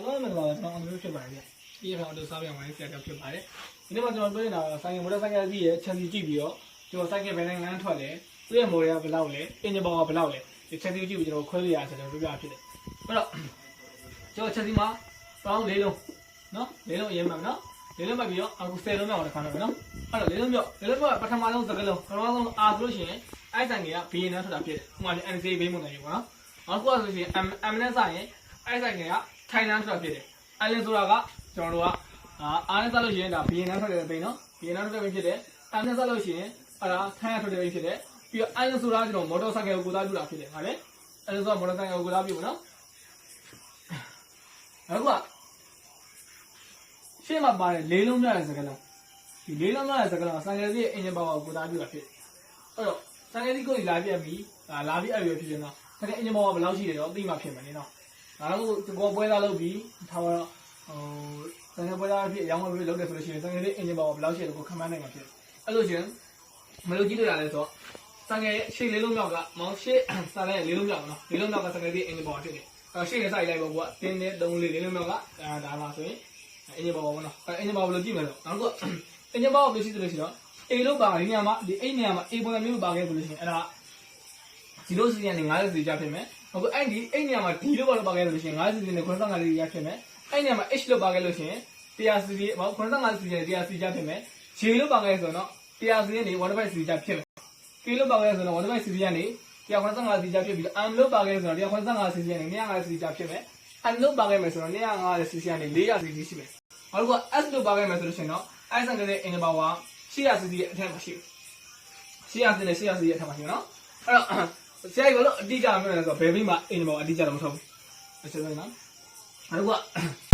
အားလုံးမင်္ဂလာပါကျွန်တော်အမျိုးဖြစ်ပါတယ်ဗျဒီကောင်တို့စားပြန်ဝိုင်းဆရာတောက်ဖြစ်ပါတယ်ဒီနေ့မှာကျွန်တော်တွေ့နေတာဆိုင်ကမော်တော်ဆိုင်ကကြီးရဲ့ချက်စီကြည့်ပြီးတော့ကျွန်တော်ဆိုင်ကဘယ်နိုင်ငံထွက်လဲသူ့ရဲ့မော်ရဘယ်လောက်လဲအင်ဂျင်ဘောကဘယ်လောက်လဲဒီချက်စီကြည့်ပြီးကျွန်တော်ခွဲလို့ရဆိုတော့ပြပြဖြစ်တယ်အဲ့တော့ကျွန်တော်ချက်စီမှာပေါင်း၄လုံးနော်၄လုံးအရင်မှနော်၄လုံးမှပြီးတော့အခု10လုံးမြောက်တော့ခါတော့နော်အဲ့တော့၄လုံးမြောက်၄လုံးမြောက်ပထမဆုံးစကလုံးပထမဆုံးအာဆိုလို့ရှိရင်အဲ့ဆိုင်ကဘီယန်နဲ့ထွက်တာဖြစ်တယ်ဥပမာ NCA ဘေးမုံတယ်ပေါ့နော်နောက်တစ်ခုကဆိုရှင် M M နဲ့ဆိုင်ရင် အဲ့ဆိုင်ကထိုင်နန်းထွက်ဖြစ်တယ်အဲ့လင်းဆိုတာကကျွန်တော်တို့ကအာအားနဲ့စလို့ရှိရင်ဒါဘီယန်နဲ့ထွက်တဲ့ပိန်နော်ဘီယန်နဲ့ထွက်တဲ့ပိန်ဖြစ်တယ်အဲ့နဲ့စလို့ရှိရင်အဲ့ဒါထိုင်ရထွက်တဲ့ပိန်ဖြစ်တယ်ပြီးတော့အဲ့လင်းဆိုတာကျွန်တော်မော်တော်ဆိုင်ကယ်ကိုကိုသားပြုတာဖြစ်တယ်ဟာလေအဲ့လင်းဆိုတာမော်တော်ဆိုင်ကယ်ကိုကိုသားပြုပေါ့နော်နောက်ကရှေ့မှာပါတယ်လေးလုံးမြတဲ့စကားလုံးဒီလေးလုံးမြတဲ့စကားလုံးဆိုင်ကယ်ကြီးရဲ့အင်ဂျင်ပါဝါကိုကိုသားပြုတာဖြစ်အဲ့တော့ဆိုင်ကယ်ကြီးကိုလာပြက်ပြီးဒါလာပြီးအဲ့လိုဖြစ်နေတော့ဆိုင်ကယ်အင်ဂျင်ပါဝါဘယ်လောက်ရှိတယ်တော့အသိမှဖြစ်မယ်နေ တော့ဒါတော့ကိုပွဲသားလုပ်ပြီးထားတော့ဟိုဆိုင်ကယ်ပွဲသားဖြစ်ရောင်းဝယ်ပြီးလုပ်တယ်ဆိုလို့ရှိရင်ဆိုင်ကယ်ကြီးအင်ဂျင်ပါဝါဘယ်လောက်ရှိတယ်ကိုခန့်မှန်းနိုင်မှာဖြစ်အဲ့လိုချင်းမလို့ကြည့်လို့ရတယ်ဆိုတော့ဆိုင်ကယ်ရှေ့လေးလုံးမြောက်ကမောင်ရှေ့ဆိုင်ကယ်လေးလုံးမြောက်နော်လေးလုံးမြောက်ကဆိုင်ကယ်ကြီးအင်ဂျင်ပါဝါဖြစ်တယ်အဲ့ရှေ့နဲ့ဆိုင်လိုက်ပေါ့ကွာတင်းနဲ့3လေးလေးလုံးမြောက်ကဒါဒါမှဆိုရင်အင်ဂျင်ဘောဘောနော်အဲအင်ဂျင်ဘောဘယ်လိုကြည့်မလဲဆိုနောက်တစ်ခုအင်ဂျင်ဘောကိုပြည့်စုံလို့ရှိတော့ A လို့ပါဒီနေရာမှာဒီအဲ့နေရာမှာ A ပုံစံမျိုးပါခဲ့ဆိုလို့ရှိရင်အဲ့ဒါ0စီကနေ50စီကြဖြစ်မယ် ဟုတ်ကဲ့အဲ့ဒီအဲ့နေရာမှာ D လို့ပါလို့ပါခဲ့ဆိုလို့ရှိရင်50စီနဲ့95စီကြဖြစ်မယ်အဲ့နေရာမှာ H လို့ပါခဲ့လို့ရှိရင်100စီဟော95စီနဲ့100စီကြဖြစ်မယ် J လို့ပါခဲ့ဆိုတော့100စီနဲ့1.5စီကြဖြစ်မယ် K လို့ပါခဲ့ဆိုတော့1.5စီကနေ195စီကြဖြစ်ပြီးတော့ M လို့ပါခဲ့ဆိုတော့195စီကနေ250စီကြဖြစ်မယ် M လို့ပါခဲ့မယ်ဆိုတော့250စီကနေ400စီရှိမယ်နောက်တစ်ခုက S လို့ပါခဲ့မယ်ဆိုလို့ရှိရင်တော့ S ဆန်တဲ့အင်ဂျင်ပါဝါ100စီစီရဲ့အထက်မှာရှိတယ်100စီနဲ့100စီရဲ့အထက်မှာရှိတယ်နော်အဲ့တော့ ဆရာကြီးကတော့အတိအကျပြောနေဆိုတော့ဘယ်ဘိမှာအင်ဂျင်ပါဝါအတိအကျတော့မထုတ်ဘူးအချက်ဆုံးနော်နောက်တစ်ခုက